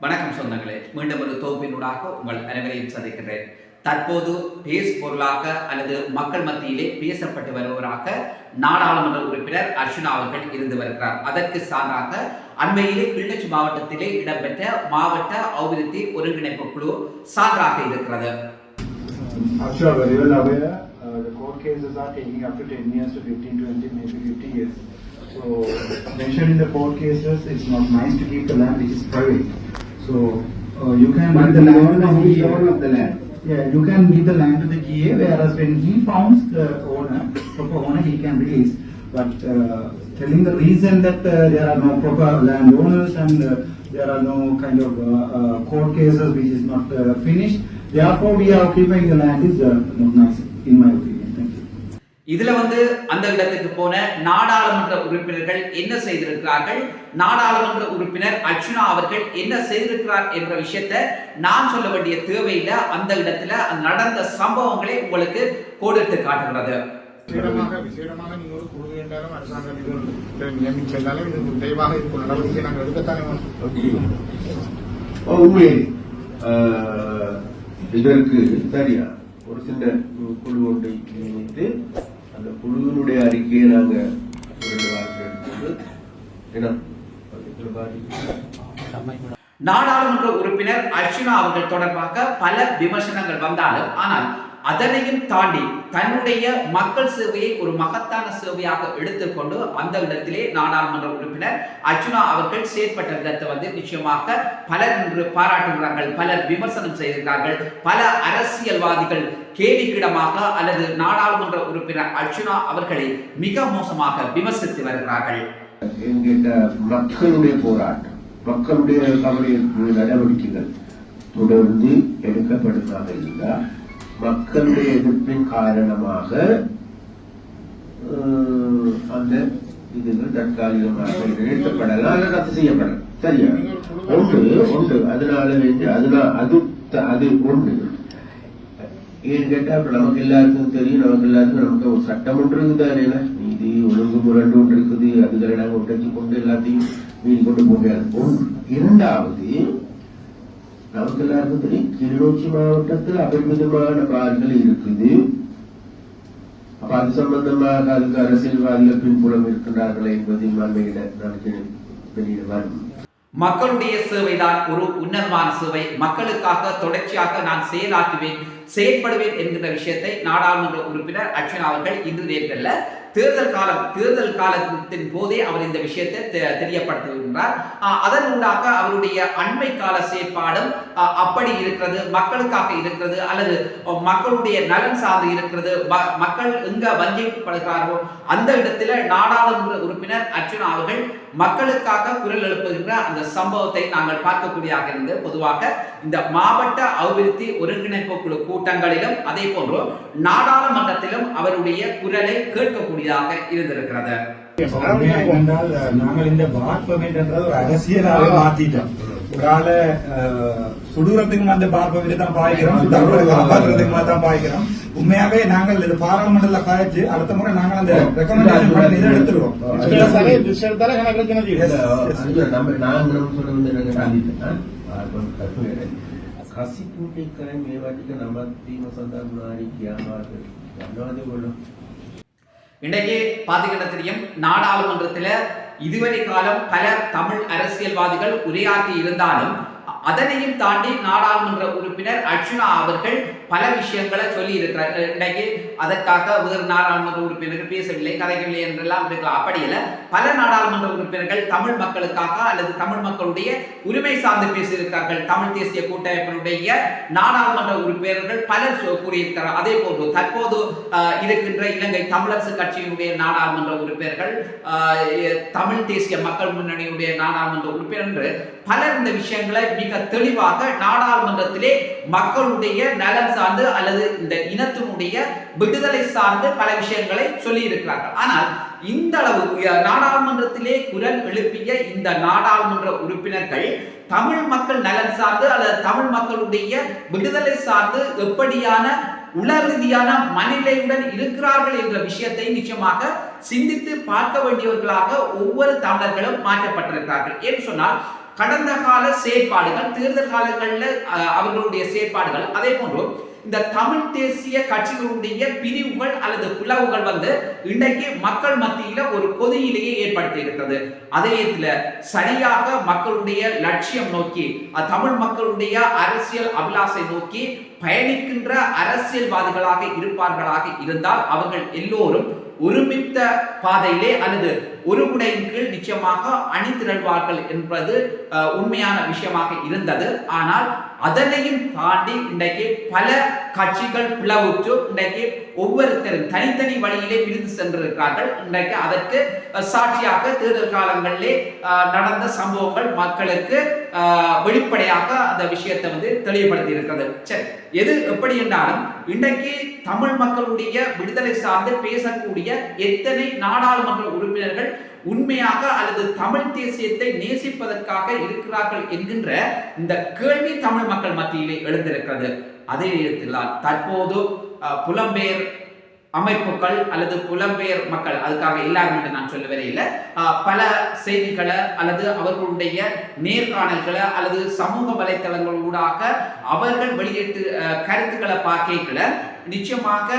வணக்கம் சொந்தங்களே மீண்டும் ஒரு தொகுப்பினூடாக உங்கள் அனைவரையும் சந்திக்கிறேன் தற்போது பேஸ் பொருளாக அல்லது மக்கள் மத்தியிலே பேசப்பட்டு வருபவராக நாடாளுமன்ற உறுப்பினர் அர்ச்சுனா அவர்கள் இருந்து வருகிறார் அதற்கு சான்றாக அண்மையிலே கிள்ளச்சி மாவட்டத்திலே இடம்பெற்ற மாவட்ட அபிவிருத்தி ஒருங்கிணைப்பு குழு சான்றாக இருக்கிறது I'm sure well aware, uh, the court cases are taking up to 10 years to 15, 20, maybe 50 years. So, mentioned in the court cases, it's not nice to keep the land which is private. So, uh, you can But give the land owner, to the the owner of the land? Yeah, you can give the land to the GA, whereas when he founds the owner, proper owner, he can release. But uh, telling the reason that uh, there are no proper landowners and uh, there are no kind of uh, uh, court cases which is not uh, finished, therefore we are occupying the land is uh, not nice, in my opinion. இதுல வந்து அந்த இடத்துக்கு போன நாடாளுமன்ற உறுப்பினர்கள் என்ன செய்திருக்கிறார்கள்? நாடாளுமன்ற உறுப்பினர் அர்ச்சுனா அவர்கள் என்ன செய்திருக்கிறார் என்ற விஷயத்தை நான் சொல்ல வேண்டிய தேவையில்லை. அந்த இடத்துல நடந்த சம்பவங்களை உங்களுக்கு கோடிட்டு காட்டுகிறது. விசேடமாக விசேடமாக நீங்கள் ஒரு குழு என்றாலும் அரசாங்கம் நியமிச்சதாலும் இது விரைவாக இருக்கும். நடவடிக்கை நாங்கள் எடுக்கத்தானே வேணும். உண்மை ஆஹ், இதற்கு சரியா ஒரு சின்ன குழு ஒன்றை நியமித்து அந்த குழுவினுடைய அறிக்கையை நாங்க இரண்டு வாரத்தில் என்ன நாடாளுமன்ற உறுப்பினர் அர்ச்சுனா அவர்கள் தொடர்பாக பல விமர்சனங்கள் வந்தாலும் ஆனால் அதனையும் தாண்டி தன்னுடைய மக்கள் சேவையை ஒரு மகத்தான சேவையாக எடுத்துக்கொண்டு அந்த இடத்திலே நாடாளுமன்ற உறுப்பினர் அர்ஜுனா அவர்கள் செயற்பட்ட விதத்தை வந்து நிச்சயமாக பலர் என்று பாராட்டுகிறார்கள் பலர் விமர்சனம் செய்திருக்கிறார்கள். பல அரசியல்வாதிகள் கேலிக்கிடமாக அல்லது நாடாளுமன்ற உறுப்பினர் அர்ஜுனா அவர்களை மிக மோசமாக விமர்சித்து வருகிறார்கள். மக்களுடைய போராட்டம் மக்களுடைய நடவடிக்கைகள் தொடர்ந்து எடுக்கப்படுவதாக இருந்தால் மக்களுடைய எதிர்ப்பின் காரணமாக அந்த இதுகள் தற்காலிகமாக நிறுத்தப்படலாம் அல்லது ரத்து செய்யப்படலாம். சரியா? ஒன்று ஒன்று. அதனால வேண்டி அதனால அது அது ஒன்று. ஏன்னு கேட்டா இப்ப நமக்கு எல்லாருக்கும் தெரியும் நமக்கு எல்லாருக்கும் நமக்கு ஒரு சட்டம் ஒன்று இருக்குதானே? நீதி ஒழுங்கு முரண்டு ஒன்று இருக்குது. அதுகளை நாங்கள் ஒட்டச்சு கொண்டு எல்லாத்தையும் மீன் கொண்டு போகிறார் ஒன்று. இரண்டாவது நமக்கு எல்லாருக்கும் தெரியும் கிளிநொச்சி மாவட்டத்தில் அபரிமிதமான பார்கள் இருக்குது. அப்ப அது சம்பந்தமாக அதுக்கு அரசியல்வாதிகள் பின்புலம் இருக்கின்றார்கள் என்பதை மண்மையிட நமக்கு வெளியிட வரும் மக்களுடைய சேவைதான் ஒரு உன்னதமான சேவை. மக்களுக்காக தொடர்ச்சியாக நான் செயலாற்றுவேன் செயற்படுவேன் என்கிற விஷயத்தை நாடாளுமன்ற உறுப்பினர் அர்ச்சனா அவர்கள் இன்று நேர்கல்ல தேர்தல் காலம் தேர்தல் காலத்தின் போதே அவர் இந்த விஷயத்தை தெ- தெரியப்படுத்துகின்றார். அதன் ஊடாக அவருடைய அண்மை கால செயற்பாடும் அப்படி இருக்கிறது மக்களுக்காக இருக்கிறது அல்லது மக்களுடைய நலன் சார்ந்து இருக்கிறது மக்கள் எங்க வஞ்சிக்கப்படுகிறார்களோ அந்த இடத்துல நாடாளுமன்ற உறுப்பினர் அர்ஜுனா அவர்கள் மக்களுக்காக குரல் எழுப்புகின்ற அந்த சம்பவத்தை நாங்கள் பார்க்கக்கூடியதாக இருந்து பொதுவாக இந்த மாவட்ட அபிவிருத்தி ஒருங்கிணைப்பு குழு கூட்டங்களிலும் அதே போன்று நாடாளுமன்றத்திலும் அவருடைய குரலை கேட்கக்கூடியதாக இருந்திருக்கிறது. நாங்கள் இந்த பார் என்றால் ஒரு மாத்திட்டோம். ஒரு ஆளை அஹ், சுடுறதுக்கு அந்த பார் பெர்மிட் தான் பாய்க்கிறோம் சுடுறதை காப்பாற்றுறதுக்கு மாதிரி தான் பாய்க்கிறோம் உண்மையாவே நாங்கள் இது பாராளுமன்றத்துல காய்ச்சி அடுத்த முறை நாங்கள் அந்த ரெக்கமெண்டேஷன் பண்ணி இதை எடுத்துருவோம் விசேடத்தாலே விசேடத்தாலே எனக்கு பிரச்சனை தீரும். இல்ல, நம்ம நான் நம்ம சொல்ல வந்து எனக்கு சாதித்தேன் කසිපුටි කරන් මේ වටික නමත්වීම සඳහා මුණාරි කියාමාට ගන්නවද ගොල්ලෝ இன்றைக்கு பாத்தீங்கன்னா தெரியும் நாடாளுமன்றத்தில் இதுவரை காலம் பல தமிழ் அரசியல்வாதிகள் உரையாற்றி இருந்தாலும் அதனையும் தாண்டி நாடாளுமன்ற உறுப்பினர் அர்ஜுனா அவர்கள் பல விஷயங்களை சொல்லி இருக்கிறார் இன்னைக்கு அதற்காக வேறு நாடாளுமன்ற உறுப்பினர்கள் பேசவில்லை கதைக்கவில்லை என்றெல்லாம் இருக்கலாம். அப்படி இல்லை பல நாடாளுமன்ற உறுப்பினர்கள் தமிழ் மக்களுக்காக அல்லது தமிழ் மக்களுடைய உரிமை சார்ந்து பேசியிருக்கிறார்கள். தமிழ் தேசிய கூட்டமைப்பினுடைய நாடாளுமன்ற உறுப்பினர்கள் பலர் கூறியிருக்கிறார். அதே போன்று தற்போது இருக்கின்ற இலங்கை தமிழரசு கட்சியினுடைய நாடாளுமன்ற உறுப்பினர்கள் தமிழ் தேசிய மக்கள் முன்னணியுடைய நாடாளுமன்ற உறுப்பினர் என்று பலர் இந்த விஷயங்களை மிக தெளிவாக நாடாளுமன்றத்திலே மக்களுடைய நலன் சார்ந்து அல்லது இந்த இனத்தினுடைய விடுதலை சார்ந்து பல விஷயங்களை சொல்லி இருக்கிறார்கள் ஆனால் இந்த அளவு நாடாளுமன்றத்திலே குரல் எழுப்பிய இந்த நாடாளுமன்ற உறுப்பினர்கள் தமிழ் மக்கள் நலன் சார்ந்து அல்லது தமிழ் மக்களுடைய விடுதலை சார்ந்து எப்படியான உலர் ரீதியான மனநிலையுடன் இருக்கிறார்கள் என்ற விஷயத்தை நிச்சயமாக சிந்தித்து பார்க்க வேண்டியவர்களாக ஒவ்வொரு தமிழர்களும் மாற்றப்பட்டிருக்கிறார்கள். ஏன்னு சொன்னால் கடந்த கால செயற்பாடுகள் தேர்தல் காலங்களில் அவர்களுடைய செயற்பாடுகள் அதே போன்று இந்த தமிழ் தேசிய கட்சிகளுடைய பிரிவுகள் அல்லது பிளவுகள் வந்து இன்றைக்கு மக்கள் மத்தியில ஒரு கொதியிலேயே ஏற்படுத்தி இருக்கிறது அதே இதுல சரியாக மக்களுடைய லட்சியம் நோக்கி தமிழ் மக்களுடைய அரசியல் அபிலாசை நோக்கி பயணிக்கின்ற அரசியல்வாதிகளாக இருப்பார்களாக இருந்தால் அவர்கள் எல்லோரும் ஒருமித்த பாதையிலே அல்லது ஒரு குடையின் கீழ் நிச்சயமாக அணி திரள்வார்கள் என்பது உண்மையான விஷயமாக இருந்தது. ஆனால் அதனையும் தாண்டி இன்றைக்கு பல கட்சிகள் பிளவுற்று இன்றைக்கு ஒவ்வொருத்தரும் தனித்தனி வழியிலே பிரிந்து சென்றிருக்கிறார்கள். இன்றைக்கு அதற்கு சாட்சியாக தேர்தல் காலங்களிலே நடந்த சம்பவங்கள் மக்களுக்கு வெளிப்படையாக அந்த விஷயத்தை வந்து தெளிவுபடுத்தி இருக்கிறது சரி எது எப்படி என்றாலும் இன்றைக்கு தமிழ் மக்களுடைய விடுதலை சார்ந்து பேசக்கூடிய எத்தனை நாடாளுமன்ற உறுப்பினர்கள் உண்மையாக அல்லது தமிழ் தேசியத்தை நேசிப்பதற்காக இருக்கிறார்கள் என்கின்ற இந்த கேள்வி தமிழ் மக்கள் மத்தியிலே எழுந்திருக்கிறது. அதே நேரத்தில் தற்போது புலம்பெயர் அமைப்புகள் அல்லது புலம்பெயர் மக்கள் அதுக்காக எல்லாரும் என்று நான் சொல்ல வரையில் பல செய்திகளை அல்லது அவர்களுடைய நேர்காணல்களை அல்லது சமூக வலைத்தளங்கள் ஊடாக அவர்கள் வெளியிட்டு அஹ், கருத்துக்களை பார்க்கல நிச்சயமாக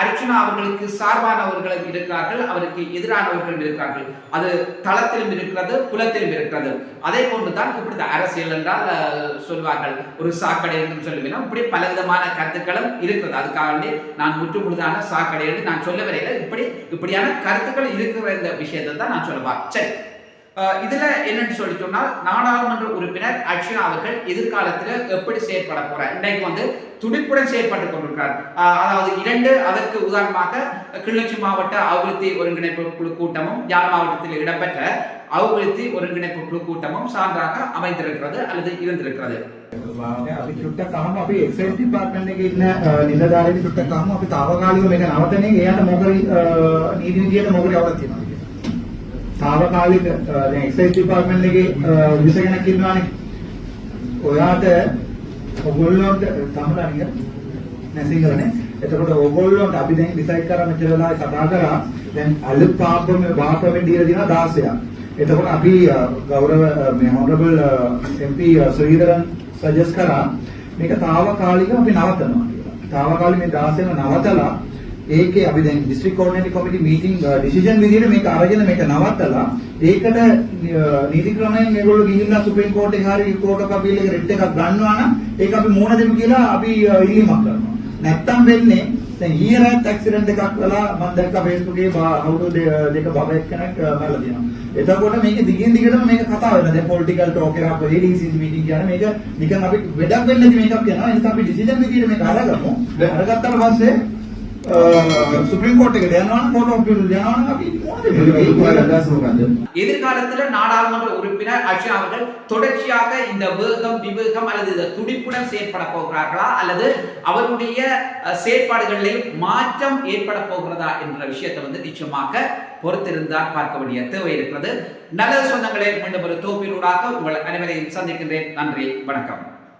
அர்ச்சுனா அவர்களுக்கு சார்பானவர்களும் இருக்கிறார்கள் அவருக்கு எதிரானவர்களும் இருக்கிறார்கள் அது தளத்திலும் இருக்கிறது புலத்திலும் இருக்கிறது. அதே போன்றுதான் இப்படி அரசியல் என்றால் சொல்வார்கள் ஒரு சாக்கடை என்று சொல்லுவேன் இப்படி பலவிதமான கருத்துக்களும் இருக்கிறது. அதுக்காக வேண்டி நான் முற்று முழுதான சாக்கடை என்று நான் சொல்ல வரையில இப்படி இப்படியான கருத்துக்கள் இருக்கிற இந்த விஷயத்தை தான் நான் சொல்லுவேன். சரி. இதுல என்னன்னு சொல்லி சொன்னால் நாடாளுமன்ற உறுப்பினர் அர்ச்சனா அவர்கள் எதிர்காலத்துல எப்படி செயற்பட போறார்? இன்றைக்கு வந்து துடிப்புடன் செயற்பட்டு கொண்டிருக்கிறார். அதாவது இரண்டு அதற்கு உதாரணமாக கிளிநொச்சி மாவட்ட அபிவிருத்தி ஒருங்கிணைப்பு குழு கூட்டமும் யாழ் மாவட்டத்தில் இடம்பெற்ற அபிவிருத்தி ஒருங்கிணைப்பு குழு கூட்டமும் சான்றாக அமைந்திருக்கிறது அல்லது இருந்திருக்கிறது. අපි චුට්ටක් අහමු අපි එක්සයිස් ඩිපාර්ට්මන්ට් එකේ ඉන්න නිලධාරීන් චුට්ටක් අහමු අපි తాවකාලික දැන් එක්සයිස් ඩිපාර්ට්මන්ට් එකේ විසගෙනක් ඉන්නවානේ. ඔයාට ඔයගොල්ලොන්ට තමරණිය නැසිංගල නේ. එතකොට ඔයගොල්ලොන්ට අපි දැන් ඩිසයිඩ් කරා මෙච්චර වෙලාවයි කතා කරා. දැන් අලුත් පාපම වාපමෙන් දීලා දෙනවා 16ක්. එතකොට අපි ගෞරව මේ හොනරබල් MP ශ්‍රීධරන් සජෙස් කරා මේක తాවකාලිකව අපි නවතනවා කියලා. తాවකාලික මේ 16 නවතලා ඒකේ අපි දැන් district coordinating committee meeting uh, decision විදිහට මේක අරගෙන මේක නවත්තලා ඒකට අ, නීති ක්‍රමයෙන් මේගොල්ලෝ ගිහිල්ලා සුප්‍රීම කෝට් එකේ හරි කෝට් ඔෆ් අපීල් එකේ රිට් එකක් ගන්නවා නම් ඒක අපි මුණ දෙමු කියලා අපි අ, ඉල්ලීමක් කරනවා. නැත්තම් වෙන්නේ දැන් ඊයේ රාත් ඇක්සිඩන්ට් එකක් වෙලා මම දැක්කා Facebook එකේ හවුඩු දෙක බබ එක්කෙනෙක් අ, මැරලා තියෙනවා. එතකොට මේක දිගින් දිගටම මේක කතා වෙනවා. දැන් පොලිටිකල් ටෝක් එකක් වෙයි DCC මීටින් කියන්නේ මේක නිකන් අපි වැඩක් වෙන්නේ නැති මේකක් කියනවා. ඒ නිසා අපි ඩිසිෂන් විදිහට මේක අරගමු. අරගත්තාට පස්සේ எதிர்காலத்துல நாடாளுமன்ற உறுப்பினர் அக்ஷா அவர்கள் தொடர்ச்சியாக இந்த வேகம் விவேகம் அல்லது இந்த துடிப்புடன் செயற்பட போகிறார்களா? அல்லது அவருடைய செயற்பாடுகளில் மாற்றம் ஏற்பட போகிறதா என்ற விஷயத்தை வந்து நிச்சயமாக பொறுத்திருந்தால் பார்க்க வேண்டிய தேவை இருக்கிறது. நல்ல சொந்தங்களே மீண்டும் ஒரு தோப்பினூடாக உங்கள் அனைவரையும் சந்திக்கின்றேன். நன்றி வணக்கம்.